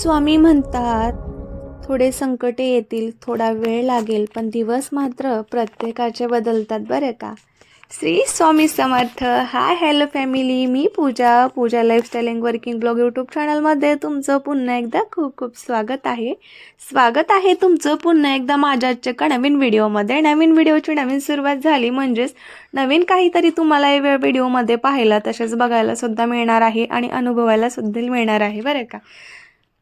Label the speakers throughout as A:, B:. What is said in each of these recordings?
A: स्वामी म्हणतात थोडे संकटे येतील थोडा वेळ लागेल पण दिवस मात्र प्रत्येकाचे बदलतात बरं का? Shri Swami Samarth. Hi hello family. Me Pooja Pooja lifestyle and working blog YouTube चॅनलमध्ये तुमचं पुन्हा एकदा खूप खूप स्वागत आहे. स्वागत आहे तुमचं पुन्हा एकदा माझ्या आजच्या एका नवीन व्हिडिओमध्ये. नवीन व्हिडिओची नवीन सुरुवात झाली म्हणजेच नवीन काहीतरी तुम्हाला या व्हिडिओमध्ये पाहायला तसेच बघायला सुद्धा मिळणार आहे आणि अनुभवायला सुद्धा मिळणार आहे बरं का?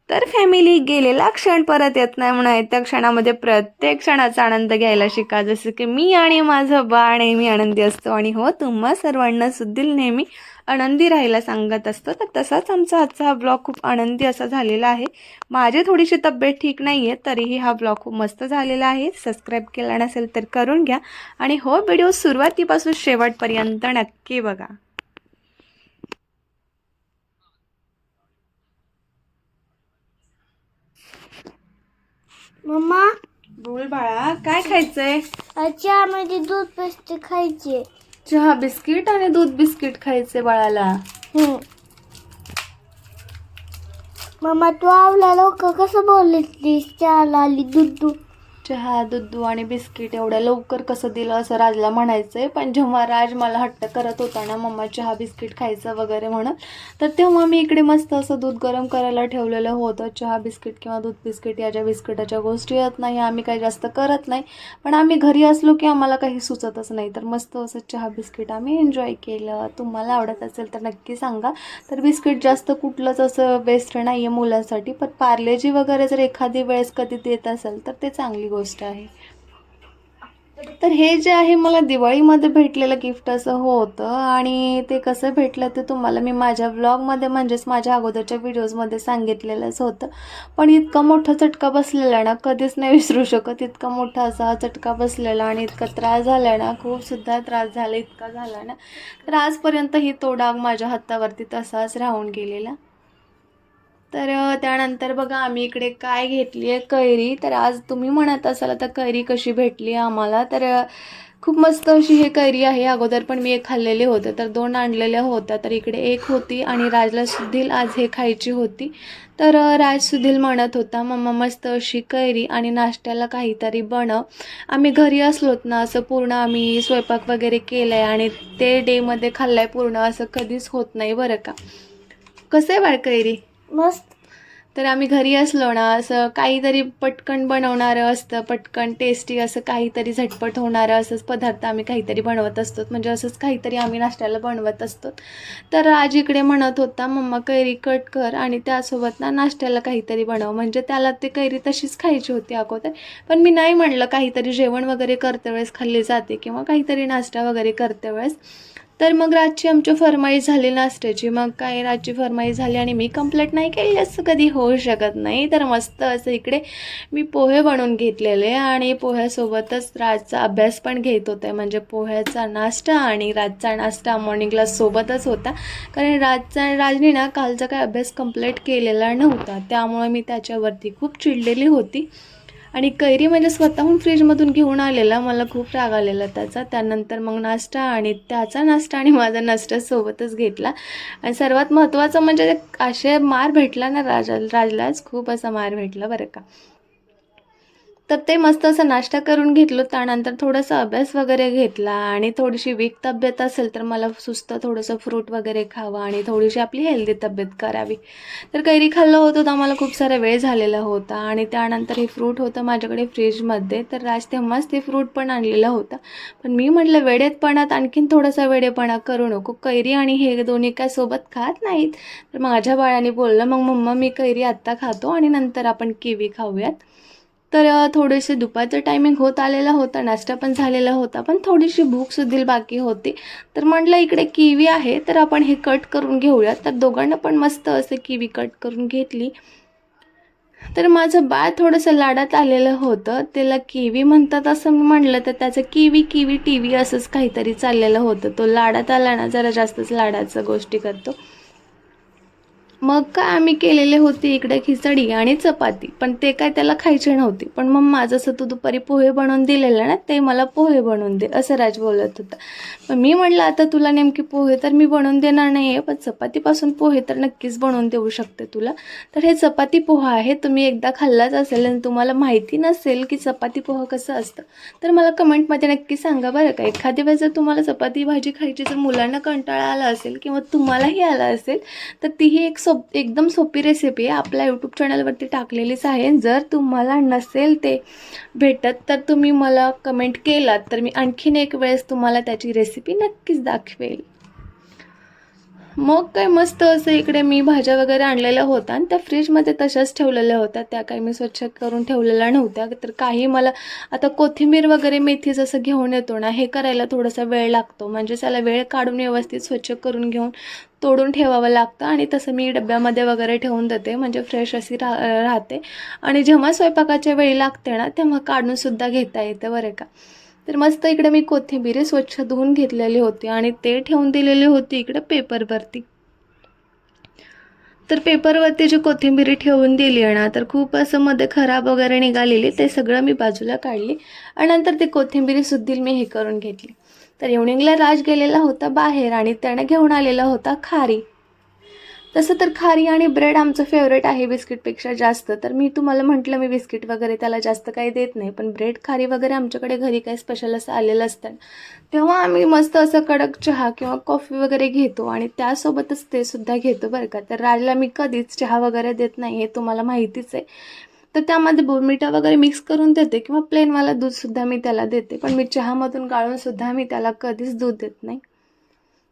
A: तर फॅमिली गेलेला क्षण परत येत नाही म्हणून त्या क्षणामध्ये प्रत्येक क्षणाचा आनंद घ्यायला शिका. जसं की मी आणि माझं बाळ नेहमी आनंदी असतो आणि हो तुम्हा सर्वांना सुद्धा नेहमी आनंदी राहायला सांगत असतो. तर तसाच आमचा आजचा हा ब्लॉग खूप आनंदी असा झालेला आहे. माझी थोडीशी तब्येत ठीक नाही आहे तरीही हा ब्लॉग खूप मस्त झालेला आहे. सबस्क्राईब केला नसेल तर करून घ्या. आणि हो व्हिडिओ सुरुवातीपासून शेवटपर्यंत नक्की बघा.
B: मम्मा?
A: बोल बाळा काय खायचंय?
B: चहामध्ये दूध पेस्ट खायचे.
A: चहा बिस्किट आणि दूध बिस्किट खायचे बाळाला.
B: मम्मा तू आवला लोक कसं बोललीस? चहाला आली दूध दूध
A: चहा दूध आणि बिस्किट एवढ्या लवकर कसं दिलं असं राजला म्हणायचंय. पण जेव्हा राज मला हट्ट करत होता ना मम्मा चहा बिस्किट खायचं वगैरे म्हणून तर तेव्हा मी इकडे मस्त असं दूध गरम करायला ठेवलेलं होतं. चहा बिस्किट किंवा दूध बिस्किट या ज्या बिस्किटाच्या गोष्टी येत नाही आम्ही काही जास्त करत नाही. पण आम्ही घरी असलो की आम्हाला काही सुचतच नाही. तर मस्त असं चहा बिस्किट आम्ही एन्जॉय केलं. तुम्हाला आवडत असेल तर नक्की सांगा. तर बिस्किट जास्त कुठलंच असं बेस्ट नाही आहे मुलांसाठी. पण पार्लेजी वगैरे जर एखादी वेळेस कधी देत असेल तर ते चांगली गोष्ट आहे. तर हे जे आहे मला दिवाळीमध्ये भेटलेलं गिफ्ट असं होतं आणि ते कसं भेटलं ते तुम्हाला मी माझ्या व्लॉगमध्ये म्हणजेच माझ्या अगोदरच्या व्हिडिओजमध्ये सांगितलेलंच होतं. पण इतका मोठा चटका बसलेला ना कधीच नाही विसरू शकत. इतका मोठा असा चटका बसलेला आणि इतका त्रास झाला ना खूप सुद्धा त्रास झाला इतका झाला ना. तर आजपर्यंत ही तो डाग माझ्या हातावरती तसाच राहून गेलेला. तर त्यानंतर बघा आम्ही इकडे काय घेतली आहे कैरी. तर आज तुम्ही म्हणत असाल आता कैरी कशी भेटली आम्हाला? तर खूप मस्त अशी ही कैरी आहे. अगोदर पण मी एक खाल्लेले होते तर दोन आणलेल्या होत्या. तर इकडे एक होती आणि राजला सुधील आज हे खायची होती. तर राज सुधील म्हणत होता मम्मा मस्त अशी कैरी आणि नाश्त्याला काहीतरी बनव आम्ही घरी असलोत ना असं पूर्ण आम्ही स्वयंपाक वगैरे केला आहे आणि ते डेमध्ये खाल्लं आहे पूर्ण असं कधीच होत नाही बरं का. कसं आहे बाळ कैरी?
B: मस्त.
A: तर आम्ही घरी असलो ना असं काहीतरी पटकन बनवणारं असतं पटकन टेस्टी असं काहीतरी झटपट होणारं असंच पदार्थ आम्ही काहीतरी बनवत असतो. म्हणजे असंच काहीतरी आम्ही नाश्त्याला बनवत असतो. तर आज इकडे म्हणत होता मम्मा कैरी कट कर आणि त्यासोबत ना नाश्त्याला काहीतरी बनव. म्हणजे त्याला ते कैरी तशीच खायची होती अगोदर. पण मी नाही म्हणलं काहीतरी जेवण वगैरे करते वेळेस खाल्ली जाते किंवा काहीतरी नाश्ता वगैरे करते वेळेस. तर मग रातची आमची फरमाई झाली नाश्त्याची. मग काय रातची फरमाई झाली आणि मी कंप्लेंट नाही केली असं कधी होऊ शकत नाही. तर मस्त असं इकडे मी पोहे बनवून घेतलेले आणि पोह्यासोबतच रातचा अभ्यास पण घेत होते. म्हणजे पोह्याचा नाश्ता आणि रातचा नाश्ता मॉर्निंगला सोबतच होता. कारण रातचा राजनी ना कालचा काय अभ्यास कंप्लीट केलेला नव्हता. त्यामुळे मी त्याच्यावरती खूप चिडलेली होती. आणि कैरी म्हणजे स्वतःहून फ्रीजमधून घेऊन आलेला. मला खूप राग आलेला त्याचा. त्यानंतर मग नाश्ता आणि त्याचा नाश्ता आणि माझा नाश्ता सोबतच घेतला. आणि सर्वात महत्त्वाचं म्हणजे असे मार भेटला ना राजा राजलाच खूप असा मार भेटला बरं का. तर ते मस्त असं नाश्ता करून घेतलं त्यानंतर थोडासा अभ्यास वगैरे घेतला आणि थोडीशी वीक तब्येत असेल तर मला सुस्त थोडंसं फ्रूट वगैरे खावं आणि थोडीशी आपली हेल्दी तब्येत करावी. तर कैरी खाल्लं होतं तर आम्हाला खूप सारा वेळ झालेला होता आणि त्यानंतर हे फ्रूट होतं माझ्याकडे फ्रीजमध्ये तर राज तेव्हाच ते फ्रूट पण आणलेलं होतं. पण मी म्हटलं वेडेतपणात आणखीन थोडासा वेडेपणा करू नको. कैरी आणि हे दोन्ही काय सोबत खात नाहीत. तर माझ्या बाळाने बोललं मग मम्मा मी कैरी आत्ता खातो आणि नंतर आपण किवी खाऊयात. तर थोडेसे दुपारचं टायमिंग होत आलेला होता नाश्ता पण झालेला होता पण थोडीशी भूक बाकी होती. तर म्हटलं इकडे किवी आहे तर आपण हे कट करून घेऊया. तर दोघांना पण मस्त असं किवी कट करून घेतली. तर माझं बाळ थोडंसं लाडात आलेलं होतं. त्याला किवी म्हणतात असं मी म्हणलं तर त्याचं किवी किवी टी व्ही असंच काहीतरी चाललेलं होतं. तो लाडात आला ना जरा जास्तच लाडाचं गोष्टी करतो. मग काय आम्ही केलेले होते इकडे खिचडी आणि चपाती पण ते काय त्याला खायचे नव्हते. पण मग माझं असं तू दुपारी पोहे बनवून दिलेलं ना ते मला पोहे बनवून दे असं राज बोलत होता. पण मी म्हटलं आता तुला नेमके पोहे तर मी बनवून देणार नाही आहे पण चपातीपासून पोहे तर नक्कीच बनवून देऊ शकते तुला. तर हे चपाती पोहा आहे तुम्ही एकदा खाल्लाच असेल आणि तुम्हाला माहिती नसेल की चपाती पोहा कसं असतं तर मला कमेंटमध्ये नक्की सांगा बरं का. एखाद्या वेळेस जर तुम्हाला चपाती भाजी खायची जर मुलांना कंटाळा आला असेल किंवा तुम्हालाही आला असेल तर तीही एक सोप एकदम सोपी रेसिपी आहे. आपल्या यूट्यूब चॅनलवरती टाकलेलीच आहे. जर तुम्हाला नसेल ते भेटत तर तुम्ही मला कमेंट केलात. तर मी आणखीन एक वेळेस तुम्हाला त्याची रेसिपी नक्कीच दाखवेल. मग काय मस्त असं इकडे मी भाज्या वगैरे आणलेल्या होत्या आणि त्या फ्रीजमध्ये तशाच ठेवलेल्या होत्या. त्या काही मी स्वच्छ करून ठेवलेल्या नव्हत्या. तर काही मला आता कोथिंबीर वगैरे मेथी जसं घेऊन येतो ना हे करायला थोडासा वेळ लागतो. म्हणजे त्याला वेळ काढून व्यवस्थित स्वच्छ करून घेऊन तोडून ठेवावं लागतं आणि तसं मी डब्यामध्ये वगैरे ठेवून देते. म्हणजे फ्रेश अशी रा राहते. आणि जेव्हा स्वयंपाकाच्या वेळी लागते ना तेव्हा काढूनसुद्धा घेता येतं. बरं का? तर मस्त इकडे मी कोथिंबीर स्वच्छ धुवून घेतलेली होती आणि ते ठेवून दिलेली होती इकडे पेपरवरती. तर पेपरवरती जी कोथिंबीर ठेवून दिली आहे ना तर खूप असं मध्ये खराब वगैरे निघालेली ते सगळं मी बाजूला काढली आणि नंतर ती कोथिंबीरीसुद्धा मी हे करून घेतली. तर इव्हनिंगला राज गेलेला होता बाहेर आणि त्याने घेऊन आलेला होता खारी. तसं तर खारी आणि ब्रेड आमचं फेवरेट आहे बिस्किटपेक्षा जास्त. तर मी तुम्हाला म्हटलं मी बिस्किट वगैरे त्याला जास्त काही देत नाही. पण ब्रेड खारी वगैरे आमच्याकडे घरी काही स्पेशल असं आलेलं असतं. तेव्हा आम्ही मस्त असं कडक चहा किंवा कॉफी वगैरे घेतो आणि त्यासोबतच ते सुद्धा घेतो बरं का. तर राजला मी कधीच चहा वगैरे देत नाही हे तुम्हाला माहितीच आहे. तर त्यामध्ये बोर्मिटा वगैरे मिक्स करून देते किंवा प्लेनवाला दूधसुद्धा मी त्याला देते. पण मी चहामधून गाळूनसुद्धा मी त्याला कधीच दूध देत नाही.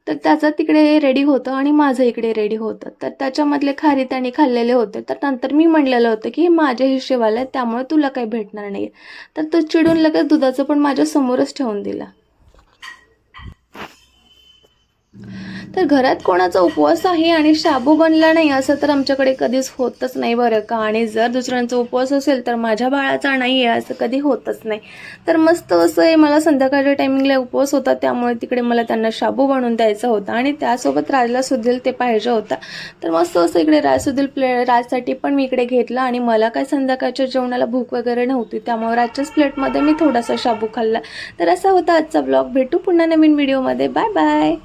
A: तर त्याचं तिकडे रेडी होतं आणि माझं इकडे रेडी होतं. तर त्याच्यामधले खारी त्याने खाल्लेले होते. तर नंतर मी म्हणलेलं होतं की हे माझ्या हिशेबाला आहे त्यामुळे तुला काही भेटणार नाही तर तो चिडून लगेच दुधाचं पण माझ्या समोरच ठेवून दिला. तर घरात कोणाचा उपवास आहे आणि शाबू बनला नाही असं तर आमच्याकडे कधीच होतच नाही बरं का. आणि जर दुसऱ्यांचा उपवास असेल तर माझ्या बाळाचा नाही आहे असं कधी होतच नाही. तर मस्त असं आहे मला संध्याकाळच्या टायमिंगला उपवास होता त्यामुळे तिकडे मला त्यांना शाबू बनवून द्यायचा होता आणि त्यासोबत राजला सुधील ते पाहिजे होता. तर मस्त असं इकडे राज सुधील प्ले राजसाठी पण मी इकडे घेतलं आणि मला काय संध्याकाळच्या जेवणाला भूक वगैरे नव्हती त्यामुळे राजच्याच प्लेटमध्ये मी थोडासा शाबू खाल्ला. तर असा होता आजचा ब्लॉग. भेटू पुन्हा नवीन व्हिडिओमध्ये बाय बाय